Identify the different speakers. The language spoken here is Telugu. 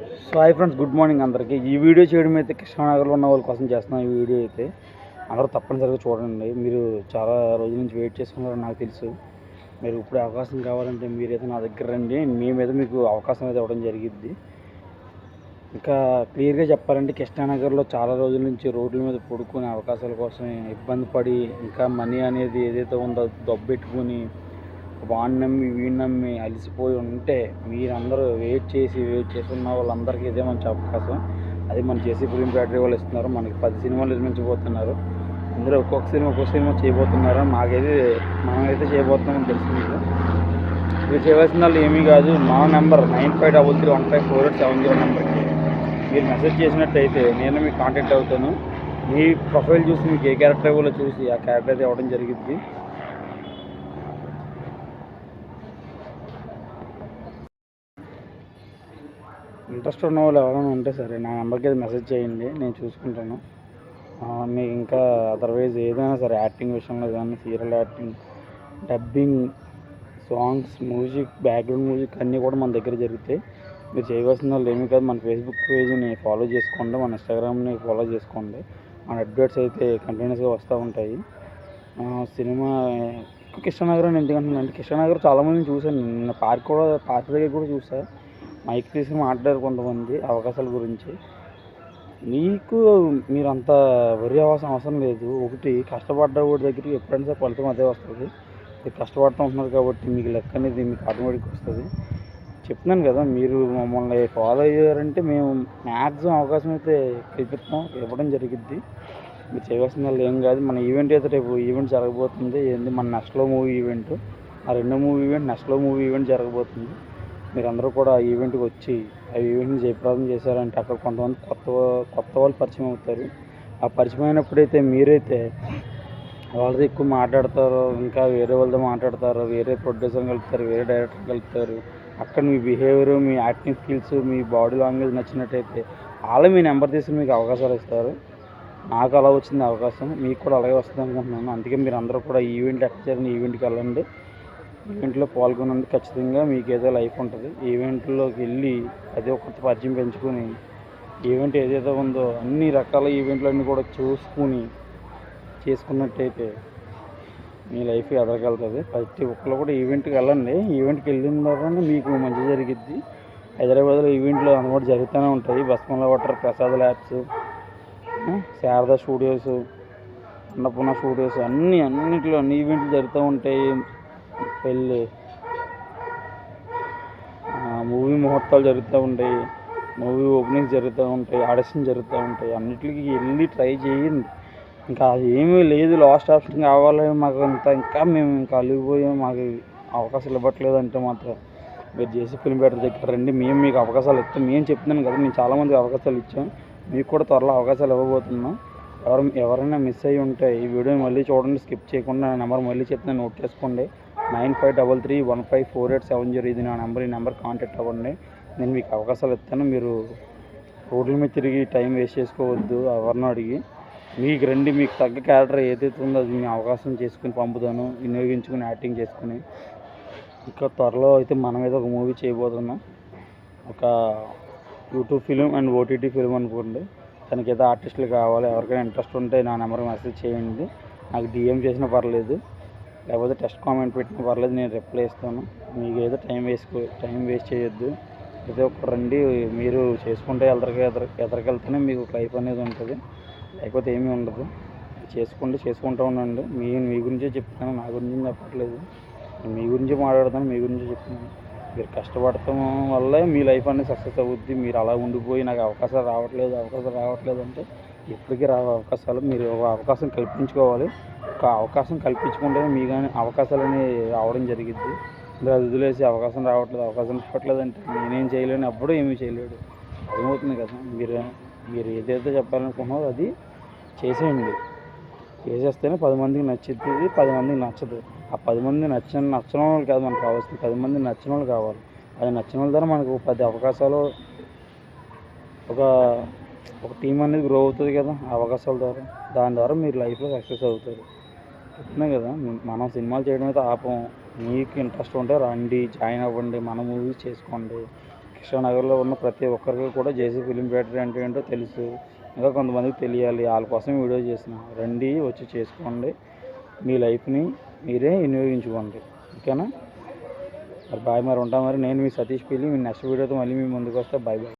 Speaker 1: So hi friends good morning అందరికీ. ఈ వీడియో చేయడం అయితే కృష్ణానగర్లో ఉన్న వాళ్ళ కోసం చేస్తున్నాం ఈ వీడియో అయితే. అందరూ తప్పనిసరిగా చూడండి. మీరు చాలా రోజుల నుంచి వెయిట్ చేస్తున్నారని నాకు తెలుసు. మీరు ఇప్పుడు అవకాశం కావాలంటే మీరైతే నా దగ్గర రండి. మేమైతే మీకు అవకాశం అయితే ఇవ్వడం జరిగిద్ది. ఇంకా క్లియర్గా చెప్పాలంటే కృష్ణానగర్లో చాలా రోజుల నుంచి రోడ్ల మీద పడుకునే అవకాశాల కోసం ఇబ్బంది పడి ఇంకా మనీ అనేది ఏదైతే ఉందో దొబ్బెట్టుకుని వాణ్ నమ్మి వీణ్ నమ్మి అలసిపోయి ఉంటే మీరందరూ వెయిట్ చేసి వెయిట్ చేస్తున్న వాళ్ళందరికీ ఇదే మంచి అవకాశం. అది మన జేసీ ఫిలిం ఫ్యాక్టరీ వాళ్ళు ఇస్తున్నారు. మనకి పది సినిమాలు నిర్మించబోతున్నారు ఇందులో ఒక్కొక్క సినిమా ఒక్కొక్క సినిమా చేయబోతున్నారు. మాకైతే మనమైతే చేయబోతున్నామని తెలుసు మీకు. మీరు చేయవలసిన వాళ్ళు ఏమీ కాదు. మా number nine five double three one five four eight seven zero నెంబర్కి మీరు మెసేజ్ చేసినట్టయితే నేను మీకు కాంటాక్ట్ అవుతాను. మీ ప్రొఫైల్ చూసి మీకు ఏ క్యారెక్టర్ ఇవ్వాలో చూసి ఆ క్యారెక్టర్ అయితే ఇవ్వడం జరిగింది. ఇంట్రెస్ట్ ఉన్న వాళ్ళు ఎవరైనా ఉంటే సరే నా నెంబర్కి అయితే మెసేజ్ చేయండి నేను చూసుకుంటాను. మీకు ఇంకా అదర్వైజ్ ఏదైనా సరే యాక్టింగ్ విషయంలో కానీ serial acting dubbing songs music background music అన్నీ కూడా మన దగ్గర జరుగుతాయి మీరు చేయవలసిన వాళ్ళు ఏమీ కాదు. మన ఫేస్బుక్ పేజ్ని ఫాలో చేసుకోండి మన ఇన్స్టాగ్రామ్ని ఫాలో చేసుకోండి. మన అప్డేట్స్ అయితే కంటిన్యూస్గా వస్తూ ఉంటాయి. సినిమా ఎక్కువ అని ఎందుకంటున్నాను అంటే కృష్ణానగర్ చాలామంది చూశాను. నిన్న పార్క్ కూడా పార్క్ దగ్గర కూడా చూసాను మైక్ తీసి మాట్లాడారు కొంతమంది అవకాశాల గురించి. మీకు మీరు అంత వరి అవసరం అవసరం లేదు. ఒకటి కష్టపడ్డ వాడి దగ్గరికి ఎప్పుడైనా సరే ఫలితం అదే వస్తుంది. మీరు కష్టపడుతూ ఉంటున్నారు కాబట్టి మీకు లెక్క అనేది మీకు ఆటోమేటిక్ వస్తుంది. చెప్తున్నాను కదా మీరు మమ్మల్ని ఫాలో అయ్యారంటే మేము మ్యాక్సిమం అవకాశం అయితే కల్పిస్తాం ఇవ్వడం జరిగిద్ది. మీరు చేయవలసిన వాళ్ళు ఏం కాదు. మన ఈవెంట్ అయితే రేపు ఈవెంట్ జరగబోతుంది. ఏంది? మన నెక్స్ట్లో మూవీ ఈవెంట్. ఆ రెండో మూవీ ఈవెంట్ నెక్స్ట్లో మూవీ ఈవెంట్ జరగబోతుంది. మీరందరూ కూడా ఈవెంట్కి వచ్చి ఆ ఈవెంట్ని జయప్రదం చేశారంటే అక్కడ కొంతమంది కొత్త కొత్త వాళ్ళు పరిచయం అవుతారు. ఆ పరిచయం అయినప్పుడైతే మీరైతే వాళ్ళతో ఎక్కువ మాట్లాడతారు ఇంకా వేరే వాళ్ళతో మాట్లాడతారు వేరే ప్రొడ్యూసర్ కలుపుతారు వేరే డైరెక్టర్ కలుపుతారు. అక్కడ మీ బిహేవియర్ మీ యాక్టింగ్ స్కిల్స్ మీ బాడీ లాంగ్వేజ్ నచ్చినట్టయితే వాళ్ళు మీ నెంబర్ తీసుకుని మీకు అవకాశాలు ఇస్తారు. నాకు అలా వచ్చింది అవకాశం మీకు కూడా అలాగే వస్తుంది అనుకుంటున్నాను. అందుకే మీరు అందరూ కూడా ఈవెంట్ ఎక్కడ జరిగిన ఈవెంట్కి వెళ్ళండి. ఈవెంట్లో పాల్గొనండి ఖచ్చితంగా మీకు ఏదో లైఫ్ ఉంటుంది. ఈవెంట్లోకి వెళ్ళి అదే ఒక పరిచయం పెంచుకొని ఈవెంట్ ఏదైతే ఉందో అన్ని రకాల ఈవెంట్లన్నీ కూడా చూసుకుని చేసుకున్నట్టయితే మీ లైఫ్ ఎదగలుగుతుంది ప్రతి ఒక్కరు కూడా ఈవెంట్కి వెళ్ళండి. ఈవెంట్కి వెళ్ళిన తర్వాత మీకు మంచి జరిగిద్ది. హైదరాబాద్లో ఈవెంట్లు అందుబాటు జరుగుతూనే ఉంటాయి. బస్మల water Prasad labs Sharada studios Annapurna studios అన్నీ అన్నింటిలో అన్ని ఈవెంట్లు జరుగుతూ ఉంటాయి. పెళ్ళి. మూవీ ముహూర్తాలు జరుగుతూ ఉంటాయి. మూవీ ఓపెనింగ్స్ జరుగుతూ ఉంటాయి. ఆడిషన్ జరుగుతూ ఉంటాయి. అన్నిటికి వెళ్ళి ట్రై చేయండి. ఇంకా ఏమీ లేదు. లాస్ట్ ఆప్షన్ కావాలి మాకు అంత ఇంకా మేము ఇంకా అలిగిపోయాం. మాకు అవకాశాలు ఇవ్వట్లేదు అంటే మాత్రం. మీరు చేసే ఫిల్మ్ బెటర్ దగ్గర రండి. మేము మీకు అవకాశాలు ఇస్తాం. మేము చెప్తున్నాను కదా మేము చాలామందికి అవకాశాలు ఇచ్చాం. మీకు కూడా త్వరలో అవకాశాలు ఇవ్వబోతున్నాం. ఎవరు ఎవరైనా మిస్ అయ్యి ఉంటే ఈ వీడియో మళ్ళీ చూడండి. స్కిప్ చేయకుండా నెంబర్ మళ్ళీ చెప్తున్నాను. నోట్ చేసుకోండి. Nine five double three one five four eight seven zero ఇది నా నెంబర్. ఈ నెంబర్ కాంటాక్ట్ అవ్వండి. నేను మీకు అవకాశాలు ఇస్తాను. మీరు రోడ్ల మీద తిరిగి టైం వేస్ట్ చేసుకోవద్దు. ఎవరినో అడిగి. మీకు రండి. మీకు తగ్గ క్యారెక్టర్ ఏదైతే ఉందో అది మీ అవకాశం చేసుకుని పంపుతాను. వినియోగించుకుని యాక్టింగ్ చేసుకుని. ఇంకా త్వరలో అయితే మన మీద ఒక మూవీ చేయబోతున్నాం. ఒక YouTube film and OTT film అనుకోండి. దానికి ఏదో ఆర్టిస్టులు కావాలి. ఎవరికైనా ఇంట్రెస్ట్ ఉంటే నా నెంబర్ మెసేజ్ చేయండి. నాకు డిఎం చేసినా పర్లేదు. లేకపోతే టెస్ట్ కామెంట్ పెట్టిన పర్లేదు నేను రిప్లై ఇస్తాను. మీకు ఏదో టైం వేస్ట్ టైం వేస్ట్ చేయొద్దు. ఏదో ఒక్కరు రండి మీరు చేసుకుంటే ఎదరికి ఎదర ఎదరికెళ్తేనే మీకు లైఫ్ అనేది ఉంటుంది. లేకపోతే ఏమీ ఉండదు. చేసుకుంటే చేసుకుంటూ ఉండండి. మీ మీ గురించే చెప్తున్నాను నా గురించి చెప్పట్లేదు. మీ గురించి మాట్లాడతాను మీ గురించి చెప్తున్నాను. మీరు కష్టపడటం వల్లే మీ లైఫ్ అనేది సక్సెస్ అవుద్ది. మీరు అలా ఉండిపోయి నాకు అవకాశాలు రావట్లేదు అవకాశాలు రావట్లేదు అంటే ఇప్పటికీ రావు అవకాశాలు మీరు అవకాశం కల్పించుకోవాలి. ఒక అవకాశం కల్పించుకుంటేనే మీ కానీ అవకాశాలు అనేవి రావడం జరిగింది మీరు అది వదిలేసి అవకాశం రావట్లేదు అవకాశం రావట్లేదు అంటే నేనేం చేయలేను అప్పుడు ఏమీ చేయలేడు. అర్థమవుతుంది కదా? మీరు మీరు ఏదైతే చెప్పాలనుకున్నారో అది చేసేయండి. చేసేస్తేనే పది మందికి నచ్చుతుంది పది మందికి నచ్చదు. ఆ పది మంది నచ్చిన నచ్చిన వాళ్ళు కాదు మనకు కావాల్సింది. పది మంది నచ్చిన వాళ్ళు కావాలి. అది నచ్చిన వాళ్ళ ద్వారా మనకు పది అవకాశాలు ఒక ఒక టీం అనేది గ్రో అవుతుంది కదా ఆ అవకాశాల ద్వారా. దాని ద్వారా మీరు లైఫ్లో సక్సెస్ అవుతారు. చెప్తున్నాయి కదా మనం సినిమాలు చేయడం అయితే ఆపం. మీకు ఇంట్రెస్ట్ ఉంటే రండి జాయిన్ అవ్వండి మన మూవీస్ చేసుకోండి. కృష్ణానగర్లో ఉన్న ప్రతి ఒక్కరికి కూడా జేసీ ఫిలిం థియేటర్ అంటే ఏంటో తెలుసు. ఇంకా కొంతమందికి తెలియాలి. వాళ్ళ కోసం వీడియో చేసిన. రండి వచ్చి చేసుకోండి. మీ లైఫ్ని మీరే వినియోగించుకోండి. ఓకేనా? మరి బాయ్ మరి ఉంటాం మరి. నేను మీ సతీష్ పిల్లి మీ నెక్స్ట్ వీడియోతో మళ్ళీ మీ ముందుకు వస్తే. Bye bye.